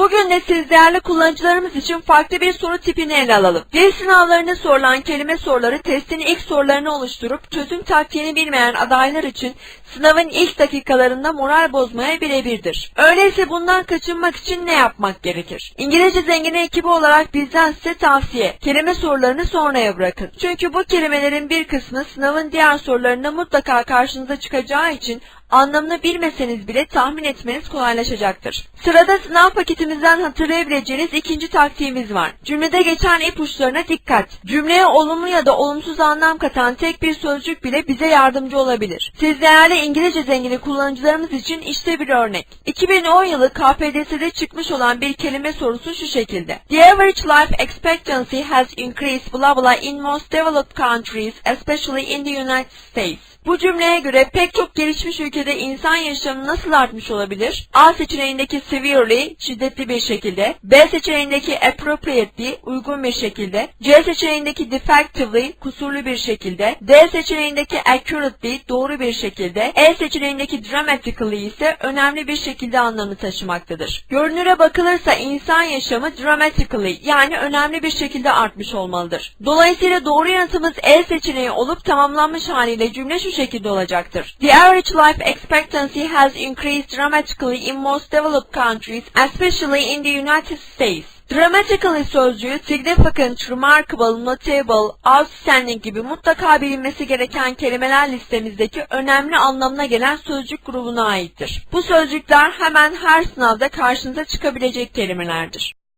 Bugün de siz değerli kullanıcılarımız için farklı bir soru tipini ele alalım. Dil sınavlarında sorulan kelime soruları testin ilk sorularını oluşturup çözüm taktiğini bilmeyen adaylar için sınavın ilk dakikalarında moral bozmaya birebirdir. Öyleyse bundan kaçınmak için ne yapmak gerekir? İngilizce zengini ekibi olarak bizden size tavsiye. Kelime sorularını sonraya bırakın. Çünkü bu kelimelerin bir kısmı sınavın diğer sorularında mutlaka karşınıza çıkacağı için anlamını bilmeseniz bile tahmin etmeniz kolaylaşacaktır. Sırada sınav paketimizden hatırlayabileceğiniz ikinci taktiğimiz var. Cümlede geçen ipuçlarına dikkat. Cümleye olumlu ya da olumsuz anlam katan tek bir sözcük bile bize yardımcı olabilir. Siz değerli İngilizce zengini kullanıcılarımız için işte bir örnek. 2010 yılı KPDS'de çıkmış olan bir kelime sorusu şu şekilde. The average life expectancy has increased blah blah in most developed countries, especially in the United States. Bu cümleye göre pek çok gelişmiş ülkede insan yaşamı nasıl artmış olabilir? A seçeneğindeki severely, şiddetli bir şekilde, B seçeneğindeki appropriately, uygun bir şekilde, C seçeneğindeki defectively, kusurlu bir şekilde, D seçeneğindeki accurately, doğru bir şekilde, E seçeneğindeki dramatically ise önemli bir şekilde anlamı taşımaktadır. Görünüre bakılırsa insan yaşamı dramatically yani önemli bir şekilde artmış olmalıdır. Dolayısıyla doğru yanıtımız E seçeneği olup tamamlanmış haliyle cümle şu şekilde olacaktır. The average life expectancy has increased dramatically in most developed countries, especially in the United States. Dramatically sözcüğü significant, remarkable, notable, outstanding gibi mutlaka bilinmesi gereken kelimeler listemizdeki önemli anlamına gelen sözcük grubuna aittir. Bu sözcükler hemen her sınavda karşınıza çıkabilecek kelimelerdir.